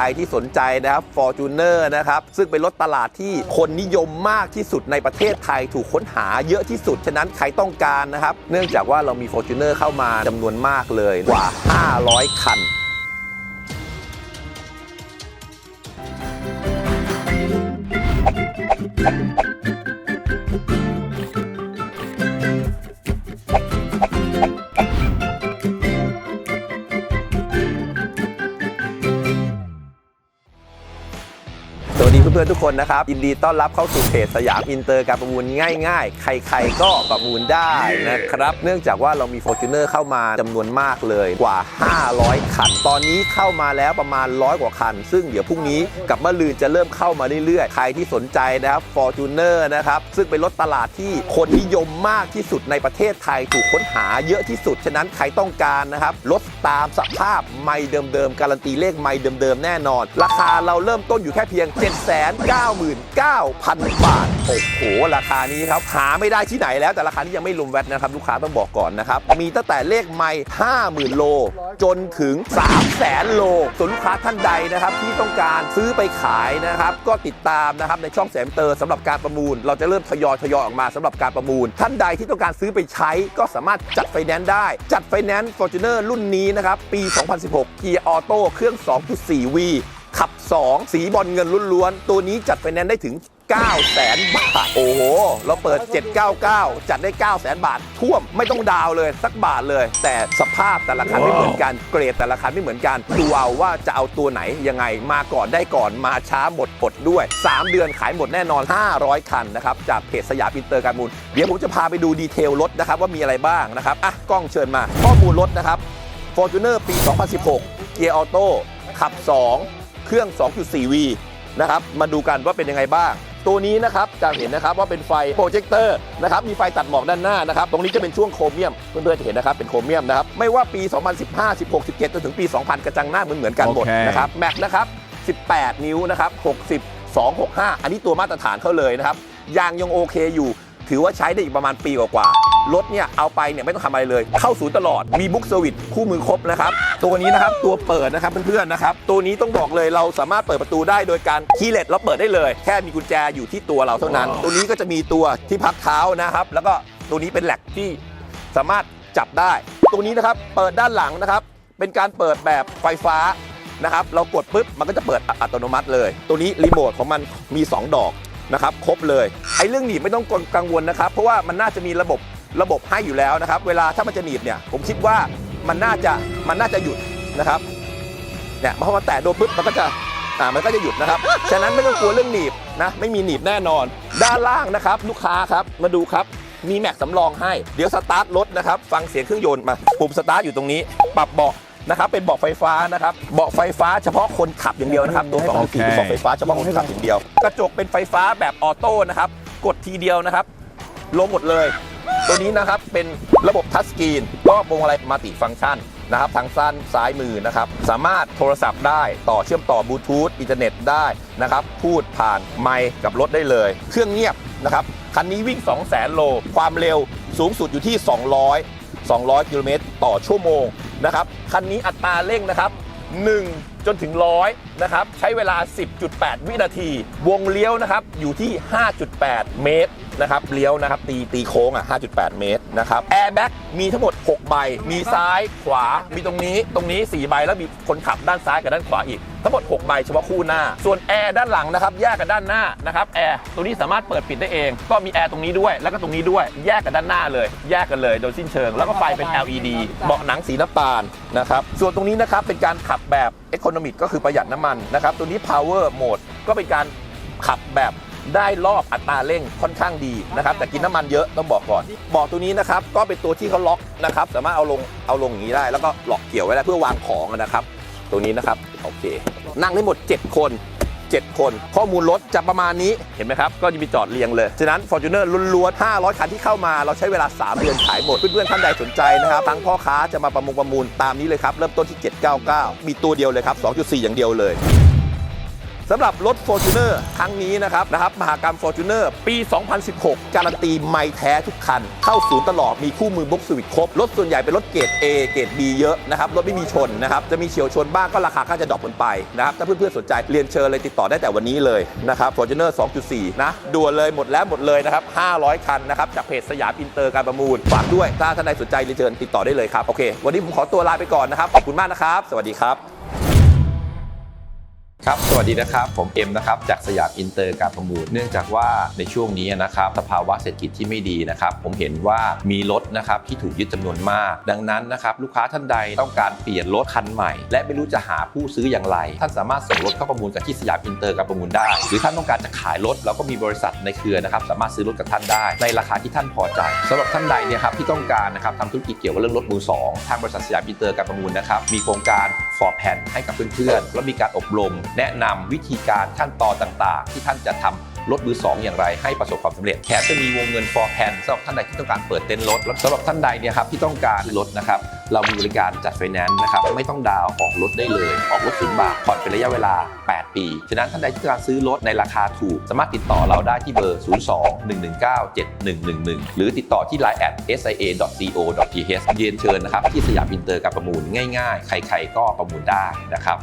รที่สนใจนะครับ Fortuner นะครับ ซึ่งเป็นรถตลาดที่คนนิยมมากที่สุดในประเทศไทยถูกค้นหาเยอะที่สุด ฉะนั้นใครต้องการนะครับ เนื่องจากว่าเรามี Fortuner เข้ามาจำนวนมากเลยกว่า 500 คัน พื่อนๆทุกคนนะครับยินดีต้อนรับเข้าสู่เพจสยามอินเตอร์การประมูลง่าย ๆ ใครๆก็ประมูลได้นะครับเนื่องจากว่าเรามี Fortuner เข้ามาจำนวนมากเลยกว่า 500 คัน ตอนนี้เข้ามาแล้วประมาณ 100 กว่าคัน ซึ่งเดี๋ยวพรุ่งนี้กับมะลืนจะเริ่มเข้ามาเรื่อยๆ ใครที่สนใจนะครับ Fortuner นะครับซึ่งเป็นรถตลาดที่คนนิยมมากที่สุดในประเทศไทยถูกค้นหาเยอะที่สุด ฉะนั้นใครต้องการนะครับรถตามสภาพไม่เดิมๆการันตีเลขไม่เดิมๆแน่นอน ราคาเราเริ่มต้นอยู่แค่เพียง799,000 บาท โอ้โห ราคานี้ครับ หาไม่ได้ที่ไหนแล้วแต่ราคานี้ยังไม่รวมแวตนะครับ ลูกค้าต้องบอกก่อนนะครับ มีตั้งแต่เลขไม่50,000 โล จนถึง 300,000 โล ส่วนลูกค้าท่านใดนะครับ ที่ต้องการซื้อไปขายนะครับ ก็ติดตามนะครับในช่องแสมเตอร์สำหรับการประมูล เราจะเริ่มทยอยทยอยออกมาสำหรับการประมูล ท่านใดที่ต้องการซื้อไปใช้ก็สามารถจัดไฟแนนซ์ได้ จัดไฟแนนซ์ Fortuner รุ่นนี้นะครับปี 2016เกียร์ออโต้เครื่อง 2.4V ขับ 2 สีบอลเงินล้วนๆ ตัวนี้จัดไฟแนนซ์ได้ถึง 9 0 0 0 0 0บาท โอ้โห เราเปิด 799 จัดได้ 9 0 0 0 0 0บาท ท่วมไม่ต้องดาวน์เลย สักบาทเลย แต่สภาพแต่ละคันไม่เหมือนกัน เกรดแต่ละคันไม่เหมือนกันดูเอาว่าจะเอาตัวไหนยังไง มาก่อนได้ก่อนมาช้าหมดอดด้วย 3 เดือนขายหมดแน่นอน 500 คันนะครับ จากเพจสยามอินเตอร์การมูล เดี๋ยวผมจะพาไปดูดีเทลรถนะครับว่ามีอะไรบ้างนะครับ อะ กล้องเชิญมา ข้อมูลรถนะครับ Fortuner ปี 2016 เกียร์ออโต้ขับ 2 เครื่อง 2.4V นะครับมาดูกันว่าเป็นยังไงบ้าง ตัวนี้นะครับจะเห็นนะครับว่าเป็นไฟโปรเจคเตอร์นะครับมีไฟตัดหมอกด้านหน้านะครับตรงนี้จะเป็นช่วงโครเมียมเพื่อนๆจะเห็นนะครับเป็นโครเมียมนะครับไม่ว่าปี 2015 16 17จนถึงปี 2000 กระจังหน้าเหมือนเหมือนๆกันหมดโอเคนะครับแม็กนะครับ18 นิ้วนะครับ60 265 อันนี้ตัวมาตรฐานเขาเลยนะครับยางยังโอเคอยู่ ถือว่าใช้ได้อีกประมาณปีกว่าๆ รถเนี่ยเอาไปเนี่ยไม่ต้องทำอะไรเลย เข้าศูนย์ตลอดมีบุ๊กเซอร์วิสคู่มือครบนะครับตัวนี้นะครับตัวเปิดนะครับเพื่อนๆนะครับตัวนี้ต้องบอกเลยเราสามารถเปิดประตูได้โดยการคีย์เลตเราเปิดได้เลย แค่มีกุญแจอยู่ที่ตัวเราเท่านั้น ตัวนี้ก็จะมีตัวที่พักเท้านะครับ แล้วก็ตัวนี้เป็นแหลกที่สามารถจับได้ ตัวนี้นะครับเปิดด้านหลังนะครับ เป็นการเปิดแบบไฟฟ้านะครับ เรากดปุ๊บมันก็จะเปิดอัตโนมัติเลย ตัวนี้รีโมทของมันมี 2 ดอกนะครับ ครบเลย ไอ้เรื่องหนีบไม่ต้องกังวลนะครับ เพราะว่ามันน่าจะมีระบบ ระบบให้อยู่แล้วนะครับ เวลาถ้ามันจะหนีบเนี่ยผมคิดว่ามันน่าจะมันน่าจะหยุดนะครับเนี่ยพอมาแตะโดนปุ๊บมันก็จะอ่ามันก็จะหยุดนะครับ ฉะนั้นไม่ต้องกลัวเรื่องหนีบนะไม่มีหนีบแน่นอน ด้านล่างนะครับ ลูกค้าครับมาดูครับมีแม็กสำรองให้ เดี๋ยวสตาร์ทรถนะครับ ฟังเสียงเครื่องยนต์มาปุ่มสตาร์ทอยู่ตรงนี้ ปรับเบาะนะครับ เป็นเบาะไฟฟ้านะครับ เบาะไฟฟ้าเฉพาะคนขับอย่างเดียวนะครับ ตัว2องสี่เป็นเบาะไฟฟ้าเฉพาะคนขับอย่างเดียว กระจกเป็นไฟฟ้าแบบออโต้นะครับ กดทีเดียวนะครับ ลงหมดเลย ตัวนี้นะครับเป็นระบบทัชสกรีนก็วงมาลัยมัลติฟังก์ชันนะครับทางสั้นซ้ายมือนะครับ สามารถโทรศัพท์ได้ต่อเชื่อมต่อบลูทูธอินเทอร์เน็ตได้นะครับ พูดผ่านไมค์กับรถได้เลย เครื่องเงียบนะครับ คันนี้วิ่ง 2 0 0 0 0 0โล ความเร็วสูงสุดอยู่ที่ 200 200 กิโลเมตรต่อชั่วโมงนะครับ คันนี้อัตราเร่งนะครับ 1 จนถึง 100 นะครับ ใช้เวลา 10.8 วินาที วงเลี้ยวนะครับ อยู่ที่ 5.8 เมตรนะครับเลี้ยวนะครับตีตีโค้งอะ 5.8 เมตรนะครับแอร์แบ็กมีทั้งหมด 6 ใบ มีซ้ายขวา มีตรงนี้ ตรงนี้ 4 ใบ แล้วมีคนขับด้านซ้ายกับด้านขวาอีก ทั้งหมด 6 ใบเฉพาะคู่หน้า ส่วนแอร์ด้านหลังนะครับ แยกกับด้านหน้านะครับแอร์ตัวนี้สามารถเปิดปิดได้เอง ก็มีแอร์ตรงนี้ด้วย แล้วก็ตรงนี้ด้วย แยกกับด้านหน้าเลย แยกกันเลยโดยสิ้นเชิง แล้วก็ไฟเป็น LED เบาะหนังสีน้ำตาลนะครับ ส่วนตรงนี้นะครับเป็นการขับแบบ Economic ก็คือประหยัดน้ำมันนะครับ ตัวนี้ Power Mode ก็เป็นการขับแบบ ได้รอบอัตราเร่งค่อนข้างดีนะครับแต่กินน้ำมันเยอะต้องบอกก่อนเบาะตัวนี้นะครับก็เป็นตัวที่เขาล็อกนะครับสามารถเอาลงเอาลงอย่างนี้ได้ แล้วก็หลอกเกี่ยวไว้ได้เพื่อวางของนะครับ ตัวนี้นะครับโอเค นั่งได้หมด 7 คน 7 คน ข้อมูลรถจะประมาณนี้เห็นไหมครับ ก็จะมีจอดเรียงเลย ฉะนั้น Fortuner ล้วนๆ500 คันที่เข้ามาเราใช้เวลา 3 เดือนขายหมด เพื่อนๆท่านใดสนใจนะครับทั้งพ่อค้าจะมาประมูลประมูลตามนี้เลยครับเริ่มต้นที่ 799 มีตัวเดียวเลยครับ2.4 อย่างเดียวเลย สำหรับรถ Fortuner ครั้งนี้นะครับนะครับมหากรรม Fortuner ปี 2016 การันตีไม่แท้ทุกคัน เข้าศูนย์ตลอดมีคู่มือบุ๊กสวิตครบ รถส่วนใหญ่เป็นรถเกรด A เกรด B เยอะนะครับ รถไม่มีชนนะครับ จะมีเฉียวชนบ้างก็ราคาก็จะดรอปลงไปนะครับ ถ้าเพื่อนๆสนใจเรียนเชิญเลยติดต่อได้แต่วันนี้เลยนะครับ Fortuner 2.4 นะด่วนเลยหมดแล้วหมดเลยนะครับ 500 คันนะครับจากเพจสยามอินเตอร์การประมูลฝากด้วยถ้าท่านใดสนใจเรียนเชิญติดต่อได้เลยครับโอเค วันนี้ผมขอตัวลาไปก่อนนะครับขอบคุณมากนะครับ สวัสดีครับ ครับ สวัสดีนะครับ ผมเอ็มนะครับ จากสยามอินเตอร์การประมูล เนื่องจากว่าในช่วงนี้นะครับ สภาวะเศรษฐกิจที่ไม่ดีนะครับ ผมเห็นว่ามีรถนะครับที่ถูกยึดจำนวนมาก ดังนั้นนะครับลูกค้าท่านใดต้องการเปลี่ยนรถคันใหม่ และไม่รู้จะหาผู้ซื้ออย่างไร ท่านสามารถส่งรถเข้าประมูลกับที่สยามอินเตอร์การประมูลได้ หรือท่านต้องการจะขายรถเราก็มีบริษัทในเครือนะครับสามารถซื้อรถกับท่านได้ ในราคาที่ท่านพอใจสำหรับท่านใดเนี่ยครับที่ต้องการนะครับทำธุรกิจเกี่ยวกับเรื่องรถมือสองทางบริษัทสยามอินเตอร์การประมูลนะครับมีโครงการ for Pan ให้กับเพื่อนๆ แล้วมีการอบรม แนะนำวิธีการขั้นตอนต่างๆ ที่ท่านจะทำ รถมือสองอย่างไรให้ประสบความสำเร็จแถมจะมีวงเงิน for plan สำหรับท่านใดที่ต้องการเปิดเต็นท์รถและสำหรับท่านใดเนี่ยครับที่ต้องการรถนะครับเรามีบริการจัดไฟแนนซ์นะครับไม่ต้องดาวออกรถได้เลย ออกรถศูนย์บาทผ่อนเป็นระยะเวลา 8 ปี ฉะนั้นท่านใดที่ต้องการซื้อรถในราคาถูก สามารถติดต่อเราได้ที่เบอร์ 02-119-7111 หรือติดต่อที่ line at sia.co.th เรียนเชิญนะครับที่สยามอินเตอร์การประมูลง่ายๆ ใครๆก็ประมูลได้นะครับ